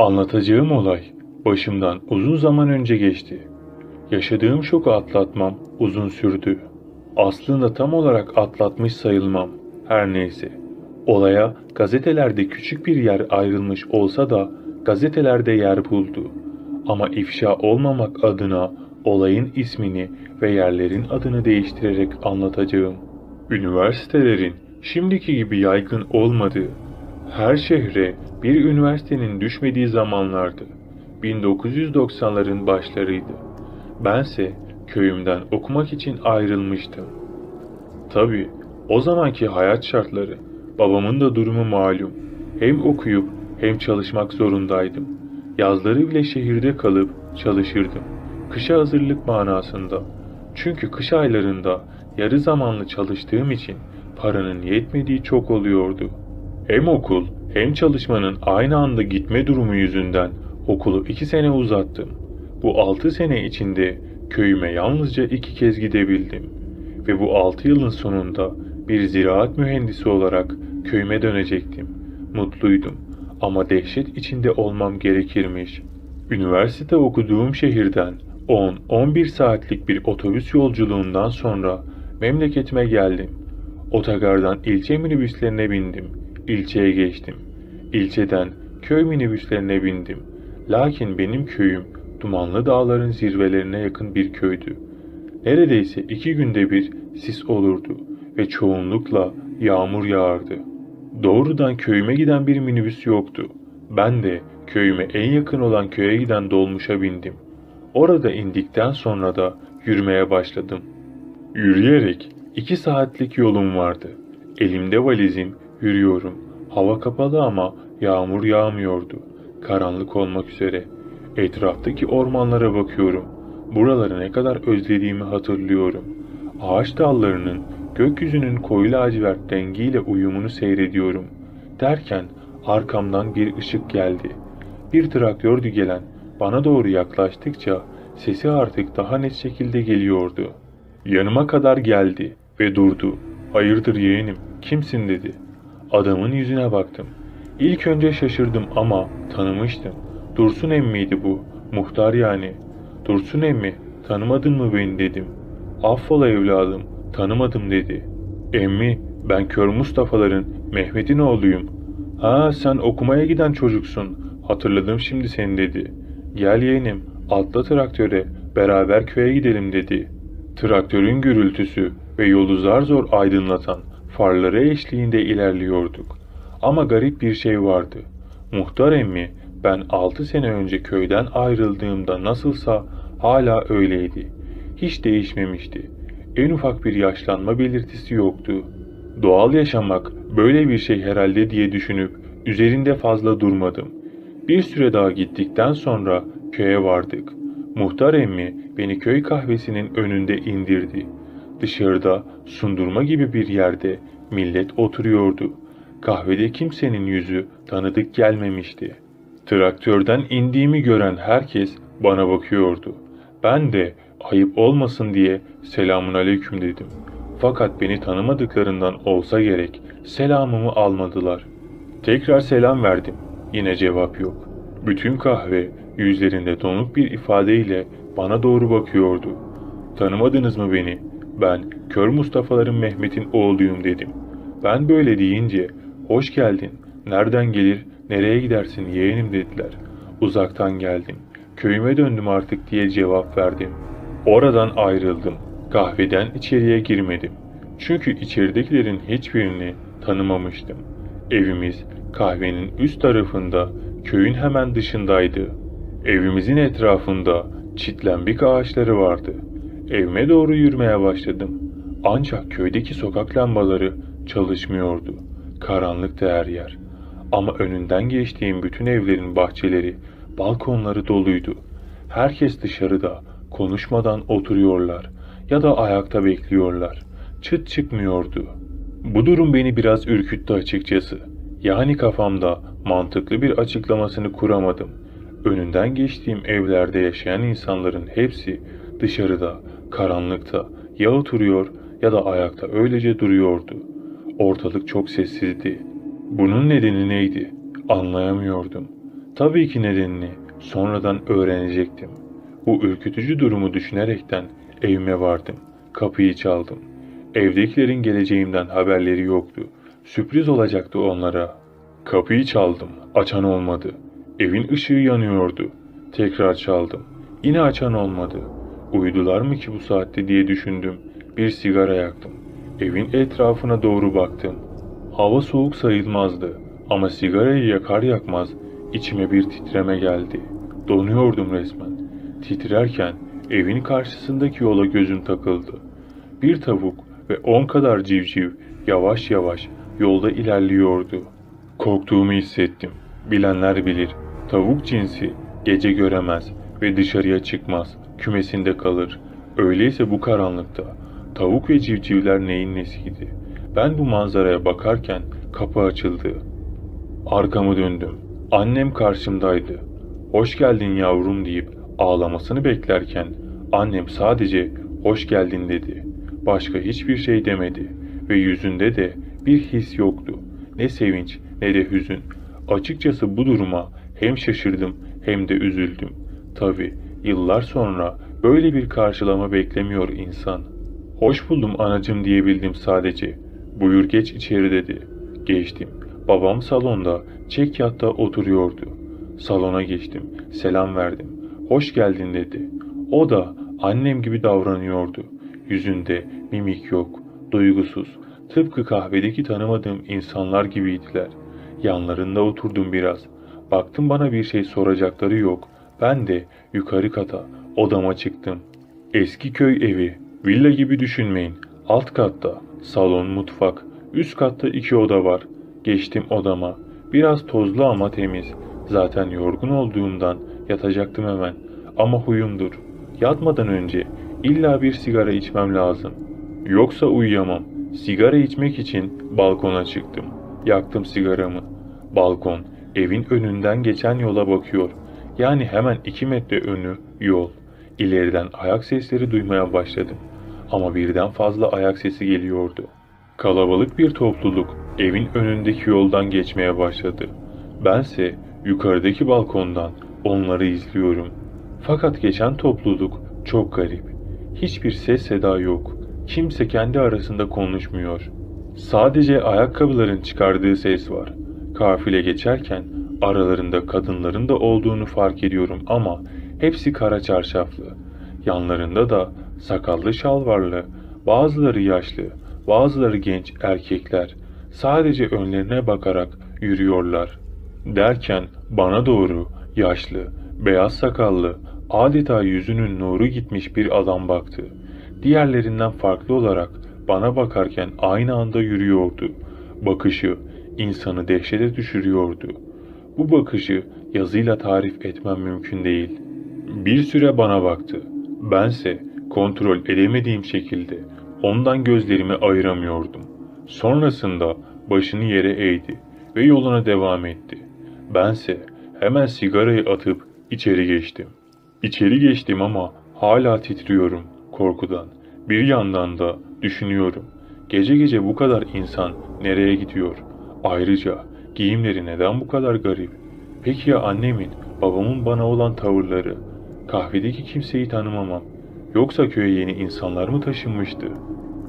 Anlatacağım olay başımdan uzun zaman önce geçti. Yaşadığım şoku atlatmam uzun sürdü. Aslında tam olarak atlatmış sayılmam. Her neyse. Olaya gazetelerde küçük bir yer ayrılmış olsa da gazetelerde yer buldu. Ama ifşa olmamak adına olayın ismini ve yerlerin adını değiştirerek anlatacağım. Üniversitelerin şimdiki gibi yaygın olmadığı, her şehre bir üniversitenin düşmediği zamanlardı. 1990'ların başlarıydı. Bense köyümden okumak için ayrılmıştım. Tabii o zamanki hayat şartları, babamın da durumu malum. Hem okuyup hem çalışmak zorundaydım. Yazları bile şehirde kalıp çalışırdım. Kışa hazırlık manasında. Çünkü kış aylarında yarı zamanlı çalıştığım için paranın yetmediği çok oluyordu. Hem okul hem çalışmanın aynı anda gitme durumu yüzünden okulu iki sene uzattım. Bu altı sene içinde köyüme yalnızca iki kez gidebildim. Ve bu altı yılın sonunda bir ziraat mühendisi olarak köyüme dönecektim. Mutluydum ama dehşet içinde olmam gerekirmiş. Üniversite okuduğum şehirden 10-11 saatlik bir otobüs yolculuğundan sonra memleketime geldim. Otogardan ilçe minibüslerine bindim. İlçeye geçtim. İlçeden köy minibüslerine bindim. Lakin benim köyüm Dumanlı Dağların zirvelerine yakın bir köydü. Neredeyse iki günde bir sis olurdu ve çoğunlukla yağmur yağardı. Doğrudan köyüme giden bir minibüs yoktu. Ben de köyüme en yakın olan köye giden dolmuşa bindim. Orada indikten sonra da yürümeye başladım. Yürüyerek iki saatlik yolum vardı. Elimde valizim, yürüyorum. Hava kapalı ama yağmur yağmıyordu. Karanlık olmak üzere. Etraftaki ormanlara bakıyorum. Buraları ne kadar özlediğimi hatırlıyorum. Ağaç dallarının gökyüzünün koyu lacivert dengiyle uyumunu seyrediyorum. Derken arkamdan bir ışık geldi. Bir traktördü gelen bana doğru yaklaştıkça sesi artık daha net şekilde geliyordu. Yanıma kadar geldi ve durdu. Hayırdır yeğenim, kimsin dedi. Adamın yüzüne baktım. İlk önce şaşırdım ama tanımıştım. Dursun emmiydi bu, muhtar yani. Dursun emmi, tanımadın mı beni dedim. Affola evladım, tanımadım dedi. Emmi, ben Kör Mustafa'ların Mehmet'in oğluyum. Ha sen okumaya giden çocuksun. Hatırladım şimdi seni dedi. Gel yeğenim, atla traktöre, beraber köye gidelim dedi. Traktörün gürültüsü ve yolu zar zor aydınlatan farları eşliğinde ilerliyorduk. Ama garip bir şey vardı. Muhtar emmi ben altı sene önce köyden ayrıldığımda nasılsa hala öyleydi. Hiç değişmemişti. En ufak bir yaşlanma belirtisi yoktu. Doğal yaşamak böyle bir şey herhalde diye düşünüp üzerinde fazla durmadım. Bir süre daha gittikten sonra köye vardık. Muhtar emmi beni köy kahvesinin önünde indirdi. Dışarıda sundurma gibi bir yerde millet oturuyordu. Kahvede kimsenin yüzü tanıdık gelmemişti. Traktörden indiğimi gören herkes bana bakıyordu. Ben de ayıp olmasın diye selamun aleyküm dedim. Fakat beni tanımadıklarından olsa gerek selamımı almadılar. Tekrar selam verdim. Yine cevap yok. Bütün kahve yüzlerinde donuk bir ifadeyle bana doğru bakıyordu. Tanımadınız mı beni? Ben Kör Mustafa'ların Mehmet'in oğluyum dedim. Ben böyle deyince hoş geldin, nereden gelir, nereye gidersin yeğenim dediler. Uzaktan geldim. Köyüme döndüm artık diye cevap verdim. Oradan ayrıldım. Kahveden içeriye girmedim. Çünkü içeridekilerin hiçbirini tanımamıştım. Evimiz kahvenin üst tarafında, köyün hemen dışındaydı. Evimizin etrafında çitlenbik ağaçları vardı. Evime doğru yürümeye başladım. Ancak köydeki sokak lambaları çalışmıyordu. Karanlıktı her yer. Ama önünden geçtiğim bütün evlerin bahçeleri, balkonları doluydu. Herkes dışarıda, konuşmadan oturuyorlar ya da ayakta bekliyorlar. Çıt çıkmıyordu. Bu durum beni biraz ürküttü açıkçası. Yani kafamda mantıklı bir açıklamasını kuramadım. Önünden geçtiğim evlerde yaşayan insanların hepsi dışarıda, karanlıkta ya oturuyor ya da ayakta öylece duruyordu. Ortalık çok sessizdi. Bunun nedeni neydi? Anlayamıyordum. Tabii ki nedenini sonradan öğrenecektim. Bu ürkütücü durumu düşünerekten evime vardım. Kapıyı çaldım. Evdekilerin geleceğimden haberleri yoktu. Sürpriz olacaktı onlara. Kapıyı çaldım. Açan olmadı. Evin ışığı yanıyordu. Tekrar çaldım. Yine açan olmadı. Uyudular mı ki bu saatte diye düşündüm. Bir sigara yaktım. Evin etrafına doğru baktım. Hava soğuk sayılmazdı ama sigarayı yakar yakmaz içime bir titreme geldi. Donuyordum resmen. Titrerken evin karşısındaki yola gözüm takıldı. Bir tavuk ve on kadar civciv yavaş yavaş yolda ilerliyordu. Korktuğumu hissettim. Bilenler bilir. Tavuk cinsi gece göremez ve dışarıya çıkmaz. Kümesinde kalır. Öyleyse bu karanlıkta tavuk ve civcivler neyin nesiydi? Ben bu manzaraya bakarken kapı açıldı. Arkamı döndüm. Annem karşımdaydı. Hoş geldin yavrum deyip ağlamasını beklerken annem sadece hoş geldin dedi. Başka hiçbir şey demedi ve yüzünde de bir his yoktu. Ne sevinç ne de hüzün. Açıkçası bu duruma hem şaşırdım hem de üzüldüm. Tabi yıllar sonra böyle bir karşılama beklemiyor insan. Hoş buldum anacım diyebildim sadece. Buyur geç içeri dedi. Geçtim. Babam salonda çek yatta oturuyordu. Salona geçtim. Selam verdim. Hoş geldin dedi. O da annem gibi davranıyordu. Yüzünde mimik yok, duygusuz. Tıpkı kahvedeki tanımadığım insanlar gibiydiler. Yanlarında oturdum biraz. Baktım bana bir şey soracakları yok. Ben de yukarı kata, odama çıktım. Eski köy evi, villa gibi düşünmeyin. Alt katta, salon, mutfak. Üst katta iki oda var. Geçtim odama. Biraz tozlu ama temiz. Zaten yorgun olduğumdan yatacaktım hemen. Ama huyumdur. Yatmadan önce illa bir sigara içmem lazım. Yoksa uyuyamam. Sigara içmek için balkona çıktım. Yaktım sigaramı. Balkon, evin önünden geçen yola bakıyor. Yani hemen iki metre önü yol. İleriden ayak sesleri duymaya başladım. Ama birden fazla ayak sesi geliyordu. Kalabalık bir topluluk evin önündeki yoldan geçmeye başladı. Bense yukarıdaki balkondan onları izliyorum. Fakat geçen topluluk çok garip. Hiçbir ses seda yok. Kimse kendi arasında konuşmuyor. Sadece ayakkabıların çıkardığı ses var. Kafile geçerken aralarında kadınların da olduğunu fark ediyorum ama hepsi kara çarşaflı. Yanlarında da sakallı şalvarlı, bazıları yaşlı, bazıları genç erkekler. Sadece önlerine bakarak yürüyorlar. Derken bana doğru yaşlı, beyaz sakallı, adeta yüzünün nuru gitmiş bir adam baktı. Diğerlerinden farklı olarak bana bakarken aynı anda yürüyordu. Bakışı insanı dehşete düşürüyordu. Bu bakışı yazıyla tarif etmem mümkün değil. Bir süre bana baktı. Bense kontrol edemediğim şekilde ondan gözlerimi ayıramıyordum. Sonrasında başını yere eğdi ve yoluna devam etti. Bense hemen sigarayı atıp içeri geçtim. İçeri geçtim ama hala titriyorum korkudan. Bir yandan da düşünüyorum. Gece gece bu kadar insan nereye gidiyor? Ayrıca giyimleri neden bu kadar garip? Peki ya annemin, babamın bana olan tavırları? Kahvedeki kimseyi tanımamam. Yoksa köye yeni insanlar mı taşınmıştı?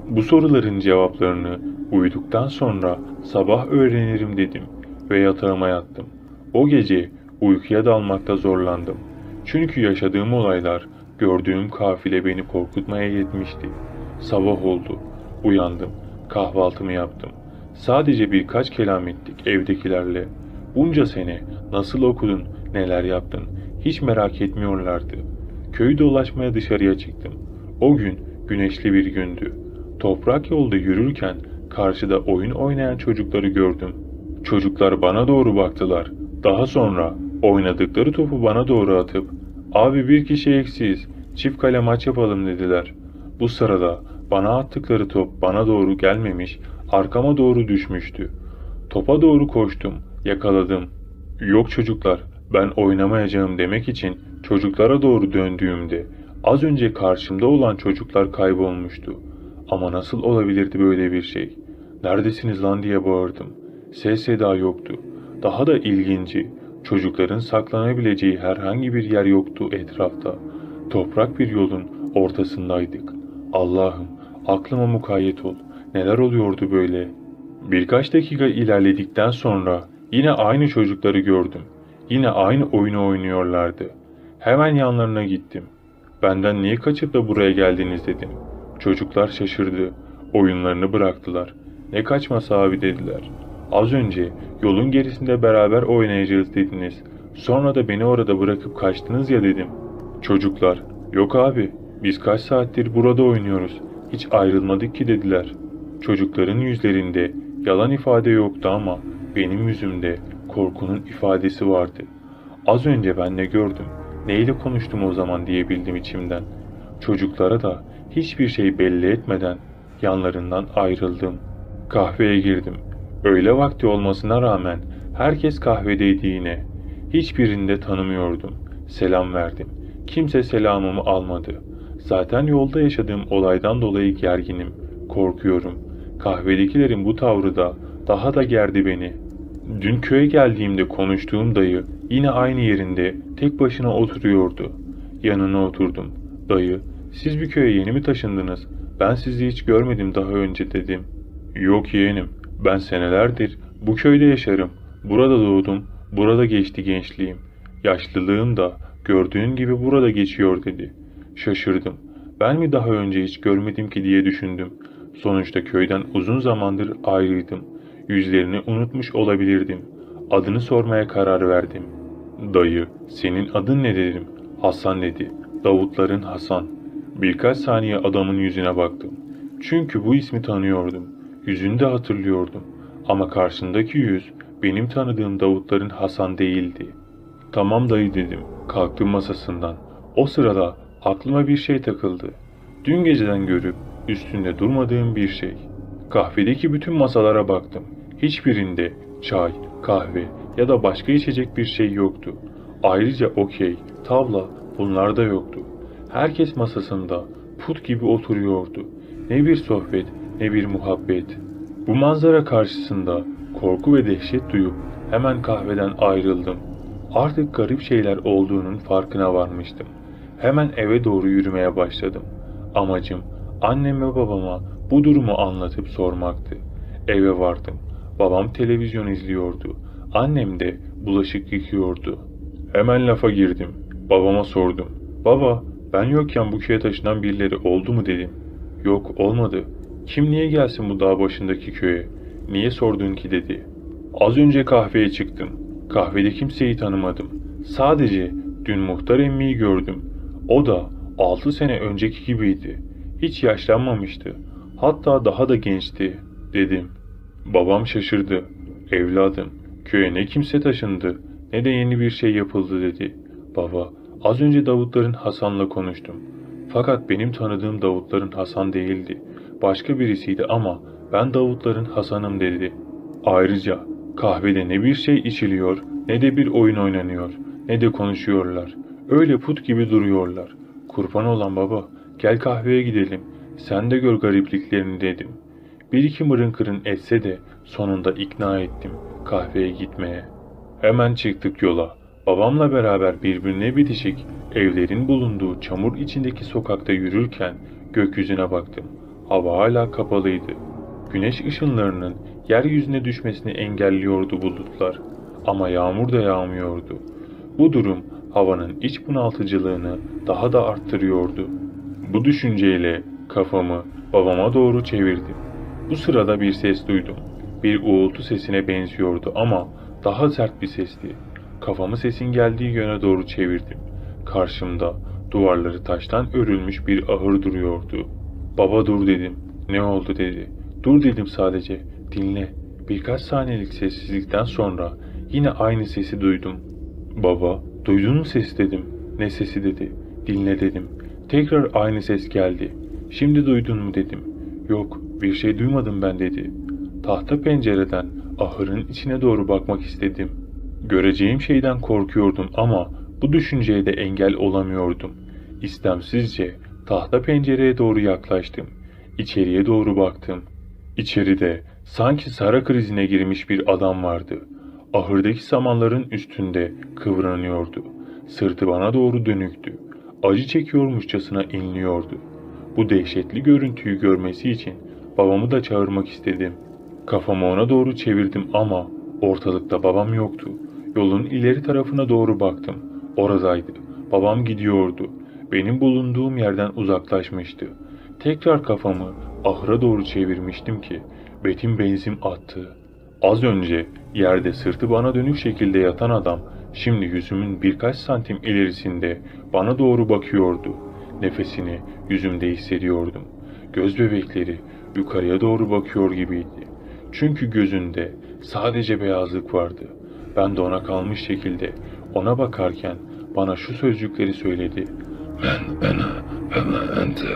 Bu soruların cevaplarını uyuduktan sonra sabah öğrenirim dedim ve yatağıma yattım. O gece uykuya dalmakta zorlandım. Çünkü yaşadığım olaylar, gördüğüm kafile beni korkutmaya yetmişti. Sabah oldu. Uyandım. Kahvaltımı yaptım. Sadece birkaç kelam ettik evdekilerle. Bunca sene nasıl okudun, neler yaptın hiç merak etmiyorlardı. Köyü dolaşmaya dışarıya çıktım. O gün güneşli bir gündü. Toprak yolda yürürken karşıda oyun oynayan çocukları gördüm. Çocuklar bana doğru baktılar. Daha sonra oynadıkları topu bana doğru atıp "Abi bir kişi eksiyiz. Çift kale maç yapalım." dediler. Bu sırada bana attıkları top bana doğru gelmemiş, arkama doğru düşmüştü. Topa doğru koştum, yakaladım. Yok çocuklar, ben oynamayacağım demek için çocuklara doğru döndüğümde az önce karşımda olan çocuklar kaybolmuştu. Ama nasıl olabilirdi böyle bir şey? Neredesiniz lan diye bağırdım. Ses seda yoktu. Daha da ilginci, Çocukların saklanabileceği herhangi bir yer yoktu etrafta. Toprak bir yolun ortasındaydık. Allah'ım aklıma mukayyet ol. Neler oluyordu böyle? Birkaç dakika ilerledikten sonra yine aynı çocukları gördüm. Yine aynı oyunu oynuyorlardı. Hemen yanlarına gittim. Benden niye kaçıp da buraya geldiniz dedim. Çocuklar şaşırdı. Oyunlarını bıraktılar. Ne kaçması abi dediler. Az önce yolun gerisinde beraber oynayacağız dediniz. Sonra da beni orada bırakıp kaçtınız ya dedim. Çocuklar, yok abi biz kaç saattir burada oynuyoruz. Hiç ayrılmadık ki dediler. Çocukların yüzlerinde yalan ifade yoktu ama benim yüzümde korkunun ifadesi vardı. Az önce ben ne gördüm, neyle konuştum o zaman diyebildim içimden. Çocuklara da hiçbir şey belli etmeden yanlarından ayrıldım. Kahveye girdim. Öğle vakti olmasına rağmen herkes kahvedeydi yine. Hiçbirini de tanımıyordum. Selam verdim. Kimse selamımı almadı. Zaten yolda yaşadığım olaydan dolayı gerginim. Korkuyorum. Kahvedekilerin bu tavrı da daha da gerdi beni. Dün köye geldiğimde konuştuğum dayı yine aynı yerinde tek başına oturuyordu. Yanına oturdum. Dayı, siz bir köye yeni mi taşındınız? Ben sizi hiç görmedim daha önce dedim. Yok yeğenim, ben senelerdir bu köyde yaşarım. Burada doğdum, burada geçti gençliğim. Yaşlılığım da gördüğün gibi burada geçiyor dedi. Şaşırdım. Ben mi daha önce hiç görmedim ki diye düşündüm. Sonuçta köyden uzun zamandır ayrıydım. Yüzlerini unutmuş olabilirdim. Adını sormaya karar verdim. Dayı, senin adın ne dedim. Hasan dedi. Davutların Hasan. Birkaç saniye adamın yüzüne baktım. Çünkü bu ismi tanıyordum. Yüzünü de hatırlıyordum. Ama karşındaki yüz benim tanıdığım Davutların Hasan değildi. Tamam dayı dedim. Kalktım masasından. O sırada aklıma bir şey takıldı. Dün geceden görüp üstünde durmadığım bir şey. Kahvedeki bütün masalara baktım. Hiçbirinde çay, kahve ya da başka içecek bir şey yoktu. Ayrıca okey, tavla bunlar da yoktu. Herkes masasında put gibi oturuyordu. Ne bir sohbet ne bir muhabbet. Bu manzara karşısında korku ve dehşet duyup hemen kahveden ayrıldım. Artık garip şeyler olduğunun farkına varmıştım. Hemen eve doğru yürümeye başladım. Amacım annem ve babama bu durumu anlatıp sormaktı. Eve vardım. Babam televizyon izliyordu. Annem de bulaşık yıkıyordu. Hemen lafa girdim. Babama sordum. Baba, ben yokken bu köye taşınan birileri oldu mu dedim. Yok, olmadı. Kim niye gelsin bu dağ başındaki köye? Niye sordun ki dedi. Az önce kahveye çıktım. Kahvede kimseyi tanımadım. Sadece dün muhtar emmiyi gördüm. O da 6 sene önceki gibiydi. Hiç yaşlanmamıştı. Hatta daha da gençti, dedim. Babam şaşırdı. Evladım, köye ne kimse taşındı, ne de yeni bir şey yapıldı dedi. Baba, az önce Davutların Hasan'la konuştum. Fakat benim tanıdığım Davutların Hasan değildi. Başka birisiydi ama ben Davutların Hasan'ım dedi. Ayrıca kahvede ne bir şey içiliyor, ne de bir oyun oynanıyor, ne de konuşuyorlar. Öyle put gibi duruyorlar. Kurban olan baba, gel kahveye gidelim. Sen de gör garipliklerini dedim. Bir iki mırın kırın etse de sonunda ikna ettim kahveye gitmeye. Hemen çıktık yola. Babamla beraber birbirine bitişik evlerin bulunduğu çamur içindeki sokakta yürürken gökyüzüne baktım. Hava hala kapalıydı. Güneş ışınlarının yeryüzüne düşmesini engelliyordu bulutlar. Ama yağmur da yağmıyordu. Bu durum havanın iç bunaltıcılığını daha da arttırıyordu. Bu düşünceyle kafamı babama doğru çevirdim. Bu sırada bir ses duydum. Bir uğultu sesine benziyordu ama daha sert bir sesti. Kafamı sesin geldiği yöne doğru çevirdim. Karşımda duvarları taştan örülmüş bir ahır duruyordu. Baba dur dedim. Ne oldu dedi. Dur dedim sadece. Dinle. Birkaç saniyelik sessizlikten sonra yine aynı sesi duydum. Baba, duydun mu sesi dedim. Ne sesi dedi. Dinle dedim. Tekrar aynı ses geldi. Şimdi duydun mu dedim. Yok, bir şey duymadım ben dedi. Tahta pencereden ahırın içine doğru bakmak istedim. Göreceğim şeyden korkuyordum ama bu düşünceye de engel olamıyordum. İstemsizce tahta pencereye doğru yaklaştım. İçeriye doğru baktım. İçeride sanki sara krizine girmiş bir adam vardı. Ahırdaki samanların üstünde kıvranıyordu. Sırtı bana doğru dönüktü. Acı çekiyormuşçasına inliyordu. Bu dehşetli görüntüyü görmesi için babamı da çağırmak istedim. Kafamı ona doğru çevirdim ama ortalıkta babam yoktu. Yolun ileri tarafına doğru baktım. Oradaydı. Babam gidiyordu. Benim bulunduğum yerden uzaklaşmıştı. Tekrar kafamı ahıra doğru çevirmiştim ki betim benzin attı. Az önce yerde sırtı bana dönük şekilde yatan adam şimdi yüzümün birkaç santim ilerisinde bana doğru bakıyordu. Nefesini yüzümde hissediyordum. Göz bebekleri yukarıya doğru bakıyor gibiydi. Çünkü gözünde sadece beyazlık vardı. Ben de ona kalmış şekilde ona bakarken bana şu sözcükleri söyledi. Ben, ben, ben, ente.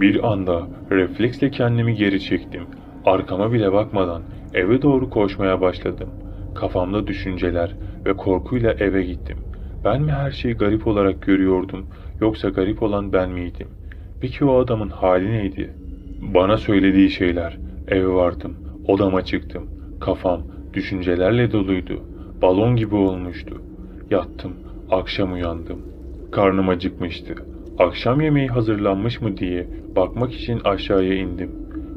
Bir anda refleksle kendimi geri çektim. Arkama bile bakmadan eve doğru koşmaya başladım. Kafamda düşünceler ve korkuyla eve gittim. Ben mi her şeyi garip olarak görüyordum yoksa garip olan ben miydim? Peki o adamın hali neydi? Bana söylediği şeyler. Eve vardım. Odama çıktım. Kafam düşüncelerle doluydu. Balon gibi olmuştu. Yattım. Akşam uyandım. Karnım acıkmıştı. Akşam yemeği hazırlanmış mı diye bakmak için aşağıya indim.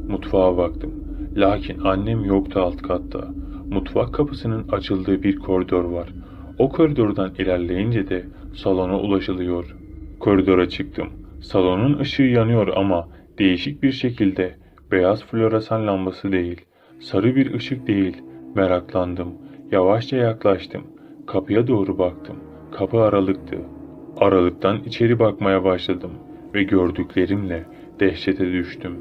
Mutfağa baktım. Lakin annem yoktu alt katta. Mutfak kapısının açıldığı bir koridor var. O koridordan ilerleyince de salona ulaşılıyor. Koridora çıktım. Salonun ışığı yanıyor ama değişik bir şekilde beyaz floresan lambası değil, sarı bir ışık değil. Meraklandım. Yavaşça yaklaştım. Kapıya doğru baktım. Kapı aralıktı. Aralıktan içeri bakmaya başladım ve gördüklerimle dehşete düştüm.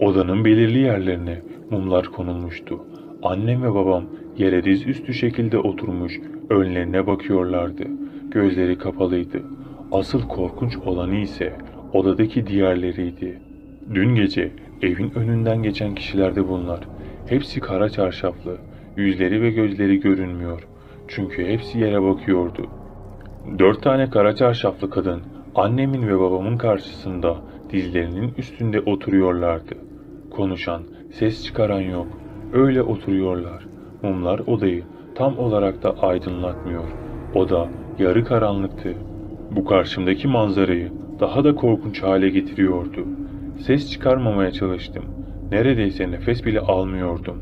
Odanın belirli yerlerine mumlar konulmuştu. Annem ve babam yere diz üstü şekilde oturmuş önlerine bakıyorlardı. Gözleri kapalıydı. Asıl korkunç olanı ise odadaki diğerleriydi. Dün gece evin önünden geçen kişiler de bunlar. Hepsi kara çarşaflı. Yüzleri ve gözleri görünmüyor. Çünkü hepsi yere bakıyordu. Dört tane kara çarşaflı kadın annemin ve babamın karşısında dizlerinin üstünde oturuyorlardı. Konuşan, ses çıkaran yok. Öyle oturuyorlar. Mumlar odayı tam olarak da aydınlatmıyor. Oda yarı karanlıktı. Bu karşımdaki manzarayı daha da korkunç hale getiriyordu. Ses çıkarmamaya çalıştım. Neredeyse nefes bile almıyordum.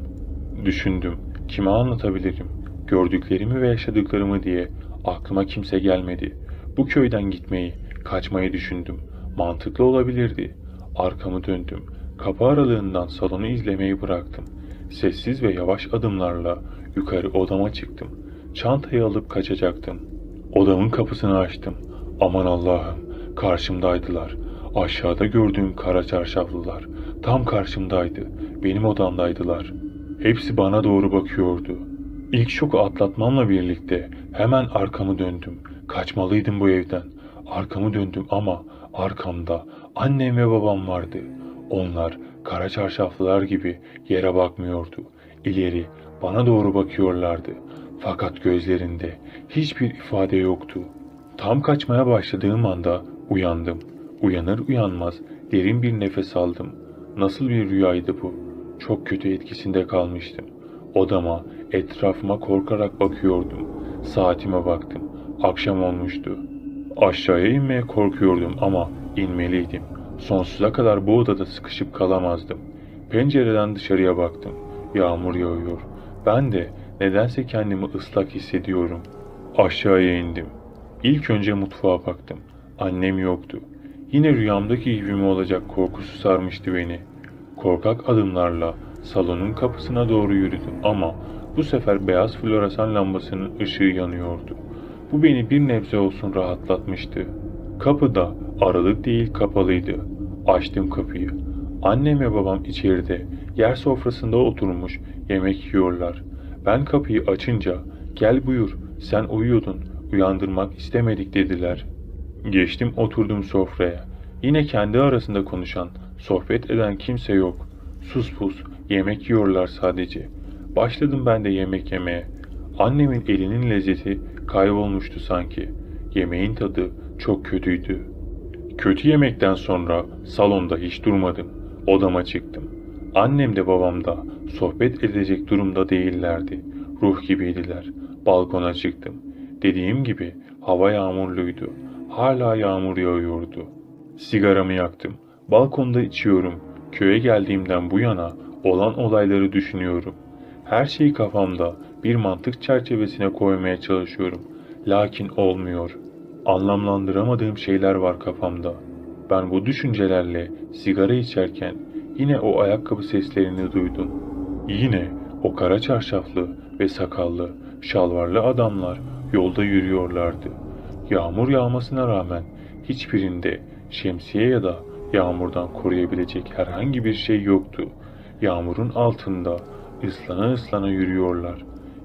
Düşündüm, kime anlatabilirim? Gördüklerimi ve yaşadıklarımı diye aklıma kimse gelmedi. Bu köyden gitmeyi, kaçmayı düşündüm. Mantıklı olabilirdi. Arkamı döndüm. Kapı aralığından salonu izlemeyi bıraktım. Sessiz ve yavaş adımlarla yukarı odama çıktım. Çantayı alıp kaçacaktım. Odamın kapısını açtım. Aman Allah'ım, karşımdaydılar. Aşağıda gördüğüm kara çarşaflılar. Tam karşımdaydı. Benim odamdaydılar. Hepsi bana doğru bakıyordu. İlk şoku atlatmamla birlikte hemen arkamı döndüm. Kaçmalıydım bu evden. Arkamı döndüm ama arkamda annem ve babam vardı. Onlar kara çarşaflılar gibi yere bakmıyordu. İleri bana doğru bakıyorlardı. Fakat gözlerinde hiçbir ifade yoktu. Tam kaçmaya başladığım anda uyandım. Uyanır uyanmaz derin bir nefes aldım. Nasıl bir rüyaydı bu? Çok kötü etkisinde kalmıştım. Odama, etrafıma korkarak bakıyordum. Saatime baktım. Akşam olmuştu. Aşağıya inmeye korkuyordum ama inmeliydim. Sonsuza kadar bu odada sıkışıp kalamazdım. Pencereden dışarıya baktım. Yağmur yağıyor. Ben de nedense kendimi ıslak hissediyorum. Aşağıya indim. İlk önce mutfağa baktım. Annem yoktu. Yine rüyamdaki gibi mi olacak korkusu sarmıştı beni. Korkak adımlarla salonun kapısına doğru yürüdüm ama bu sefer beyaz floresan lambasının ışığı yanıyordu. Bu beni bir nebze olsun rahatlatmıştı. Kapı da aralık değil kapalıydı. Açtım kapıyı. Annem ve babam içeride yer sofrasında oturmuş yemek yiyorlar. Ben kapıyı açınca gel buyur sen uyuyordun uyandırmak istemedik dediler. Geçtim oturdum sofraya. Yine kendi arasında konuşan, sohbet eden kimse yok. Sus pus, yemek yiyorlar sadece. Başladım ben de yemek yemeye. Annemin elinin lezzeti kaybolmuştu sanki. Yemeğin tadı çok kötüydü. Kötü yemekten sonra salonda hiç durmadım. Odama çıktım. Annem de babam da sohbet edecek durumda değillerdi. Ruh gibiydiler. Balkona çıktım. Dediğim gibi hava yağmurluydu. Hala yağmur yağıyordu. Sigaramı yaktım. Balkonda içiyorum. Köye geldiğimden bu yana olan olayları düşünüyorum. Her şeyi kafamda bir mantık çerçevesine koymaya çalışıyorum. Lakin olmuyor. Anlamlandıramadığım şeyler var kafamda. Ben bu düşüncelerle sigara içerken yine o ayakkabı seslerini duydum. Yine o kara çarşaflı ve sakallı, şalvarlı adamlar yolda yürüyorlardı. Yağmur yağmasına rağmen hiçbirinde şemsiye ya da yağmurdan koruyabilecek herhangi bir şey yoktu. Yağmurun altında ıslana ıslana yürüyorlar.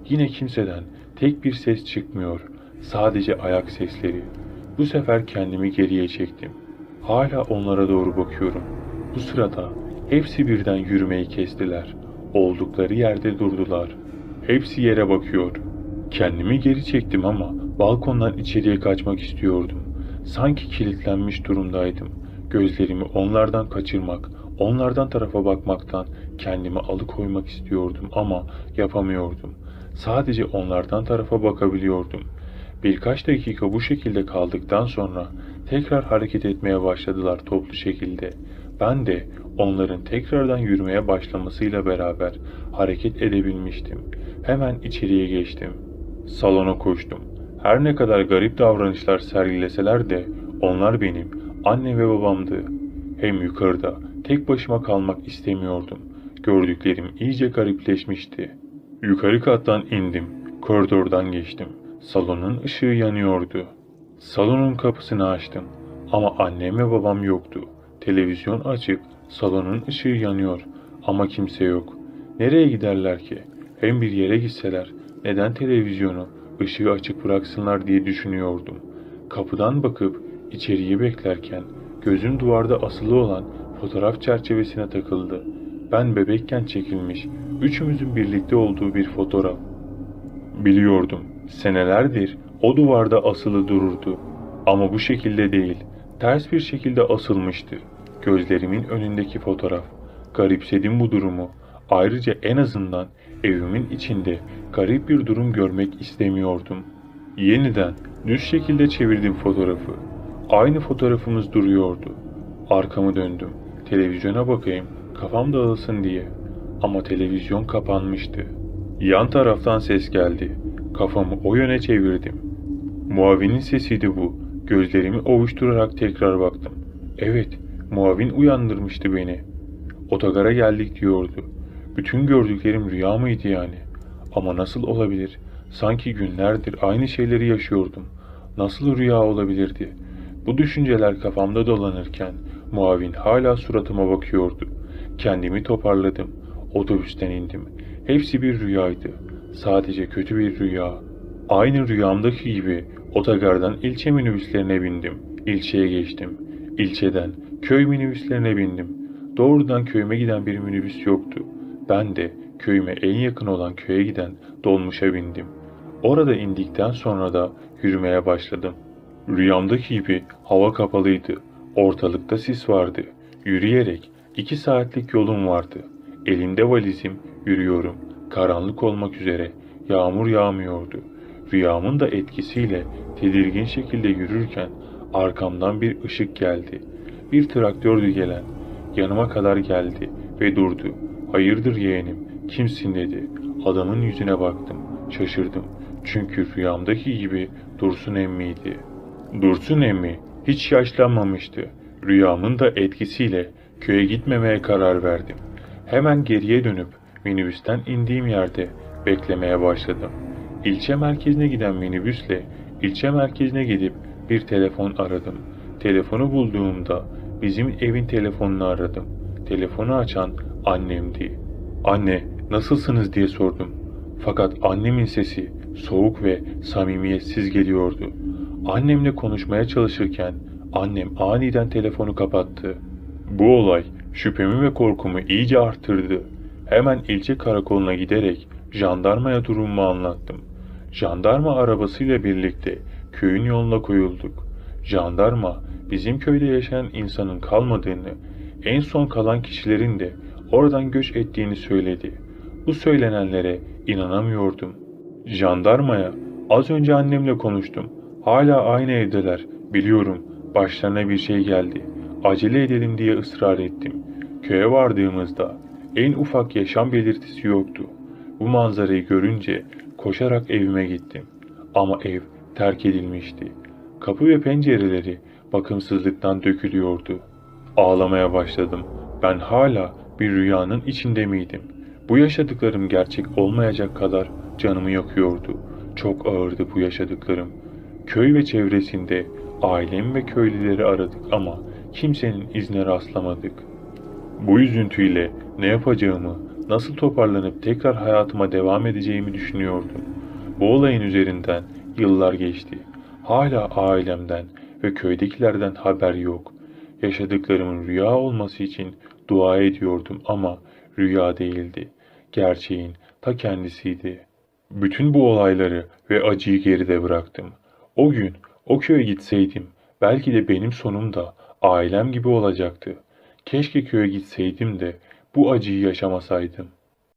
Yine kimseden tek bir ses çıkmıyor. Sadece ayak sesleri. Bu sefer kendimi geriye çektim. Hala onlara doğru bakıyorum. Bu sırada hepsi birden yürümeyi kestiler. Oldukları yerde durdular. Hepsi yere bakıyor. Kendimi geri çektim ama balkondan içeriye kaçmak istiyordum. Sanki kilitlenmiş durumdaydım. Gözlerimi onlardan kaçırmak, onlardan tarafa bakmaktan kendimi alıkoymak istiyordum ama yapamıyordum. Sadece onlardan tarafa bakabiliyordum. Birkaç dakika bu şekilde kaldıktan sonra tekrar hareket etmeye başladılar toplu şekilde. Ben de onların tekrardan yürümeye başlamasıyla beraber hareket edebilmiştim. Hemen içeriye geçtim. Salona koştum. Her ne kadar garip davranışlar sergileseler de onlar benim anne ve babamdı. Hem yukarıda tek başıma kalmak istemiyordum. Gördüklerim iyice garipleşmişti. Yukarı kattan indim. Koridordan geçtim. Salonun ışığı yanıyordu. Salonun kapısını açtım. Ama annem ve babam yoktu. Televizyon açık, salonun ışığı yanıyor ama kimse yok. Nereye giderler ki? Hem bir yere gitseler neden televizyonu ışığı açık bıraksınlar diye düşünüyordum. Kapıdan bakıp içeriye beklerken gözüm duvarda asılı olan fotoğraf çerçevesine takıldı. Ben bebekken çekilmiş, üçümüzün birlikte olduğu bir fotoğraf. Biliyordum. Senelerdir o duvarda asılı dururdu. Ama bu şekilde değil, ters bir şekilde asılmıştı. Gözlerimin önündeki fotoğraf. Garipsedim bu durumu. Ayrıca en azından evimin içinde garip bir durum görmek istemiyordum. Yeniden düz şekilde çevirdim fotoğrafı. Aynı fotoğrafımız duruyordu. Arkamı döndüm. Televizyona bakayım, kafam dağılsın diye. Ama televizyon kapanmıştı. Yan taraftan ses geldi. Kafamı o yöne çevirdim. Muavinin sesiydi bu. Gözlerimi ovuşturarak tekrar baktım. Evet, muavin uyandırmıştı beni. Otogara geldik diyordu. Bütün gördüklerim rüya mıydı yani? Ama nasıl olabilir? Sanki günlerdir aynı şeyleri yaşıyordum. Nasıl rüya olabilirdi? Bu düşünceler kafamda dolanırken muavin hala suratıma bakıyordu. Kendimi toparladım. Otobüsten indim. Hepsi bir rüyaydı. Sadece kötü bir rüya. Aynı rüyamdaki gibi otogardan ilçe minibüslerine bindim. İlçeye geçtim. İlçeden köy minibüslerine bindim. Doğrudan köyüme giden bir minibüs yoktu. Ben de köyüme en yakın olan köye giden dolmuşa bindim. Orada indikten sonra da yürümeye başladım. Rüyamdaki gibi hava kapalıydı. Ortalıkta sis vardı. Yürüyerek iki saatlik yolum vardı. Elimde valizim, yürüyorum. Karanlık olmak üzere yağmur yağmıyordu. Rüyamın da etkisiyle tedirgin şekilde yürürken arkamdan bir ışık geldi. Bir traktördü gelen. Yanıma kadar geldi ve durdu. Hayırdır yeğenim, kimsin dedi. Adamın yüzüne baktım. Şaşırdım. Çünkü rüyamdaki gibi Dursun emmiydi. Dursun emmi hiç yaşlanmamıştı. Rüyamın da etkisiyle köye gitmemeye karar verdim. Hemen geriye dönüp minibüsten indiğim yerde beklemeye başladım. İlçe merkezine giden minibüsle ilçe merkezine gidip bir telefon aradım. Telefonu bulduğumda bizim evin telefonunu aradım. Telefonu açan annemdi. Anne nasılsınız diye sordum. Fakat annemin sesi soğuk ve samimiyetsiz geliyordu. Annemle konuşmaya çalışırken annem aniden telefonu kapattı. Bu olay şüphemi ve korkumu iyice arttırdı. Hemen ilçe karakoluna giderek jandarmaya durumumu anlattım. Jandarma arabasıyla birlikte köyün yoluna koyulduk. Jandarma bizim köyde yaşayan insanın kalmadığını, en son kalan kişilerin de oradan göç ettiğini söyledi. Bu söylenenlere inanamıyordum. Jandarmaya az önce annemle konuştum. Hala aynı evdeler. Biliyorum başlarına bir şey geldi. Acele edelim diye ısrar ettim. Köye vardığımızda en ufak yaşam belirtisi yoktu. Bu manzarayı görünce koşarak evime gittim. Ama ev terk edilmişti. Kapı ve pencereleri bakımsızlıktan dökülüyordu. Ağlamaya başladım. Ben hala bir rüyanın içinde miydim? Bu yaşadıklarım gerçek olmayacak kadar canımı yakıyordu. Çok ağırdı bu yaşadıklarım. Köy ve çevresinde ailem ve köylüleri aradık ama kimsenin izine rastlamadık. Bu üzüntüyle ne yapacağımı, nasıl toparlanıp tekrar hayatıma devam edeceğimi düşünüyordum. Bu olayın üzerinden yıllar geçti. Hala ailemden ve köydekilerden haber yok. Yaşadıklarımın rüya olması için dua ediyordum ama rüya değildi. Gerçeğin ta kendisiydi. Bütün bu olayları ve acıyı geride bıraktım. O gün o köye gitseydim belki de benim sonum da ailem gibi olacaktı. Keşke köye gitseydim de bu acıyı yaşamasaydım.